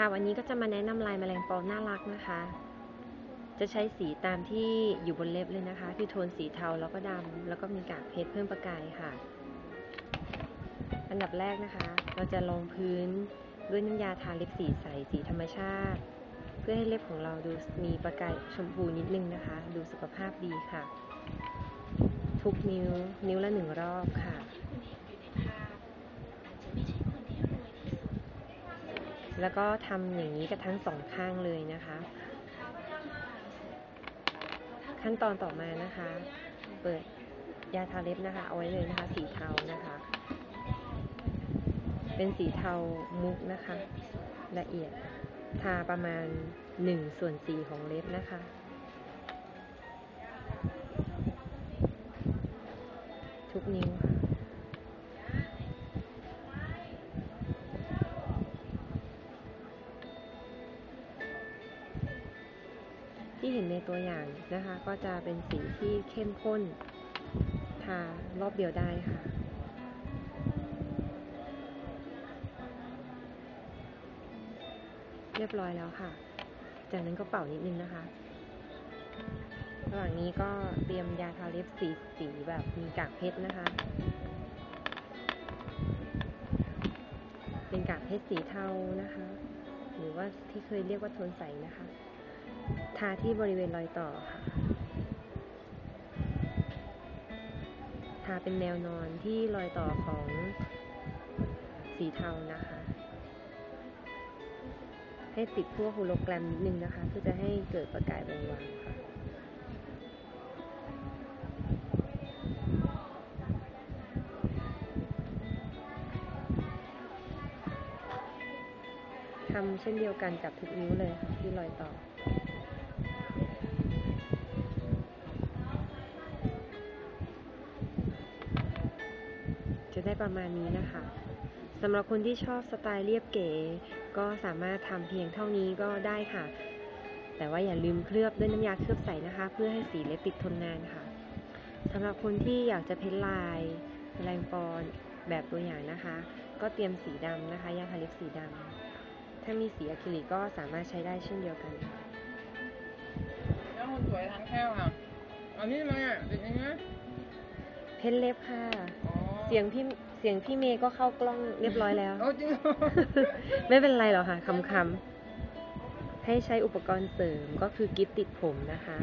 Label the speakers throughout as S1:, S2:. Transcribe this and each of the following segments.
S1: ค่ะวันนี้ก็จะมาแนะนำลายแมลงปอน่ารักนะคะ จะใช้สีตามที่อยู่บนเล็บเลยนะคะ คือโทนสีเทาแล้วก็ดำแล้วก็มีกากเพชรเพิ่มประกายค่ะ อันดับแรกนะคะ เราจะลงพื้นด้วยน้ำยาทาเล็บสีใสสีธรรมชาติ เพื่อให้เล็บของเราดูมีประกายชมพูนิดนึงนะคะ ดูสุขภาพดีค่ะ ทุกนิ้วนิ้วละหนึ่งรอบค่ะ แล้วก็ทำอย่างนี้กับทั้งสองข้างเลยนะคะ ขั้นตอนต่อมานะคะ เปิดยาทาเล็บนะคะ เอาไว้เลยนะคะ สีเทานะคะ เป็นสีเทามุกนะคะ ละเอียดทาประมาณ1ส่วน4ของเล็บนะคะทุกนิ้วค่ะ ที่เห็นในตัวอย่างนะคะ ก็จะเป็นสีที่เข้มข้นทารอบเดียวได้ค่ะเรียบร้อยแล้วค่ะ จากนั้นก็เป่านิดนึงนะคะ ระหว่างนี้ก็เตรียมยาทาเล็บสีสีแบบมีกากเพชรนะคะ เป็นกากเพชรสีเทานะคะ หรือว่าที่เคยเรียกว่าโทนใสนะคะ ทาที่บริเวณรอยต่อค่ะ ทาเป็นแนวนอนที่รอยต่อของสีเทานะคะ ให้ติดพวกโฮโลแกรมนิดนึงนะคะ เพื่อจะให้เกิดประกายวงวานค่ะทำเช่นเดียวกันกับทุกนิ้วเลยค่ะที่รอยต่อ ได้ประมาณนี้นะคะสำหรับคนที่ชอบสไตล์เรียบเก๋ ก็สามารถทำเพียงเท่านี้ก็ได้ค่ะ แต่ว่าอย่าลืมเคลือบด้วยน้ำยาเคลือบใสนะคะ เพื่อให้สีเล็บติดทนนานค่ะสำหรับคนที่อยากจะเพ้นลายแมลงปอนแบบตัวอย่างนะคะ ก็เตรียมสีดำนะคะยาทาเล็บสีดำถ้ามีสีอะคริลิกก็สามารถใช้ได้เช่นเดียวกันค่ะ
S2: แล้วคนสวยทานข้าวอะอันนี้มาอะเด็กยังไง
S1: เพ้นเล็บค่ะ
S2: อ๋อ
S1: เสียงพี่เสียงพี่เมย์ก็เข้ากล้องเรียบร้อยแล้ว
S2: โอ้จริงเหรอ
S1: ไม่เป็นไรหรอกค่ะคำคำๆให้ใช้อุปกรณ์เสริมก็คือกิฟติดผมนะคะ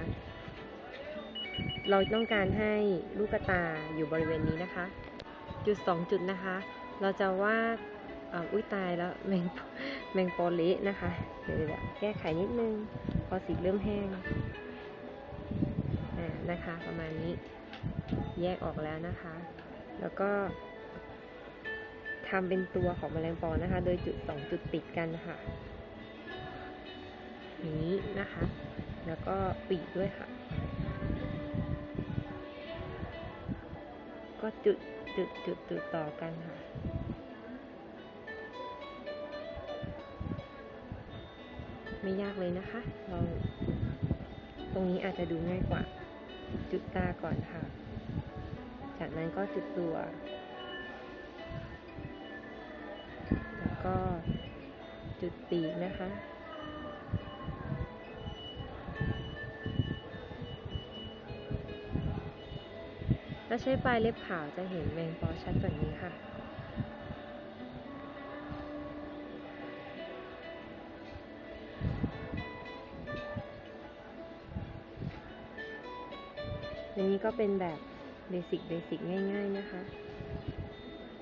S1: เราต้องการให้ลูกตาอยู่บริเวณนี้นะคะ จุดสองจุดนะคะ เราจะวาดอ่าอุ้ยตายแล้วแมงแมงปอเละนะคะเดี๋ยวเดี๋ยวแก้ไขนิดนึง พอสีเริ่มแห้งอ่านะคะ ประมาณนี้ แยกออกแล้วนะคะ แล้วก็ทำเป็นตัวของแมลงปอนะคะ โดยจุดสองจุดติดกันค่ะอย่างนี้นะคะ แล้วก็ปีกด้วยค่ะ ก็จุดจุดจุดจุดต่อกันค่ะไม่ยากเลยนะคะ เราตรงนี้อาจจะดูง่ายกว่า จุดตาก่อนค่ะ จากนั้นก็จุดตัว แล้วก็จุดปีกนะคะ ถ้าใช้ปลายเล็บขาวจะเห็นแมงปอชัดกว่านี้ค่ะอันนี้ก็เป็นแบบ เบสิกเบสิกง่าย ๆนะคะ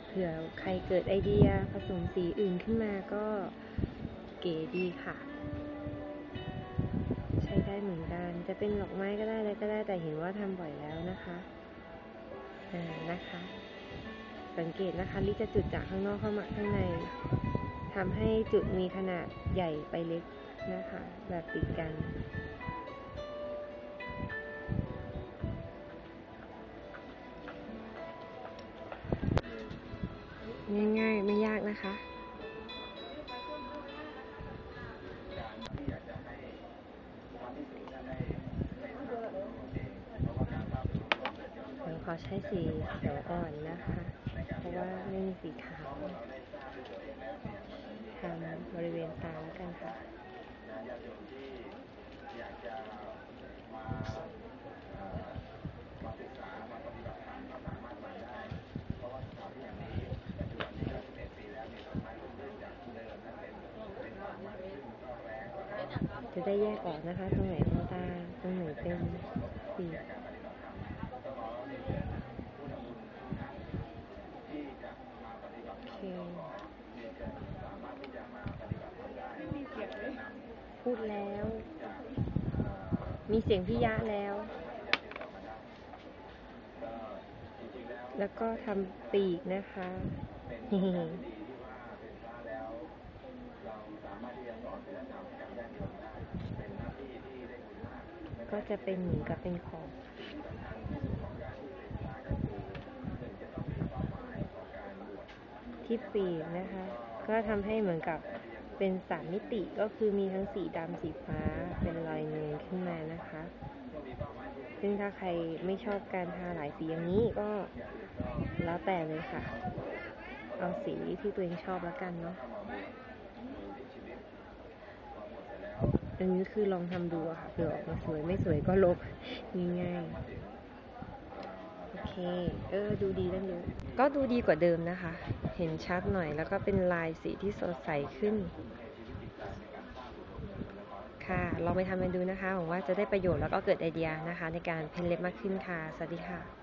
S1: เผื่อใครเกิดไอเดียผสมสีอื่นขึ้นมาก็เก๋ดีค่ะ ใช้ได้เหมือนกัน จะเป็นดอกไม้ก็ได้อะไรก็ได้แต่เห็นว่าทำบ่อยแล้วนะคะอ่านะคะ สังเกตนะคะลิจะจุดจากข้างนอกเข้ามาข้างในทำให้จุดมีขนาดใหญ่ไปเล็กนะคะ แบบติดกัน ง่ายๆ ไม่ยากนะคะเดี๋ยวขอใช้สีเขียวอ่อนนะคะ เพราะว่าไม่มีสีขาวทางบริเวณตาแล้วกันค่ะ
S3: อยากจะมามาศึกษ จะ
S1: ได้แยกออกนะคะ ตรงไหนเป็นตา ตรงไหนเป็นปีก
S3: แก่การปฏิบัติธรรมก็ขอเรียนเชิญผู้นำบุญทุกท่านที่จะมาปฏิบัติธรรมก็ขอเรียนสี่
S1: พูดแล้ว มีเสียงพิยะแล้ว
S3: แล้ว
S1: แล้วก็ทำปีกนะคะ
S3: ก็จะเป็นหมื
S1: อนกับเป็นของ
S3: ที่สุดของการที่เป็นพระก็คือหนึ่งจะต้องมีเป้าหมายของการบวช
S1: ที่ปีกนะคะ ก็ทำให้เหมือนกับเป็นสามมิติก็คือมีทั้งสีดำสีฟ้าเป็นรอยนูนขึ้นมานะคะ ซึ่งถ้าใครไม่ชอบการทาหลายสีอย่างนี้ก็แล้วแต่เลยค่ะ เอาสีที่ตัวเองชอบแล้วกันเนาะ อันนี้คือลองทำดูค่ะเผื่อออกมาสวยไม่สวยก็ลบง่ายๆโอเค เออ ดูดีตั้งเยก็ดูดีกว่าเดิมนะคะ เห็นชัดหน่อยแล้วก็เป็นลายสีที่สดใสขึ้น ค่ะลองไปทำกันดูนะคะหวังว่าจะได้ประโยชน์แล้วก็เกิดไอเดียนะคะ ในการเพ้นเล็บมากขึ้นค่ะ สวัสดีค่ะ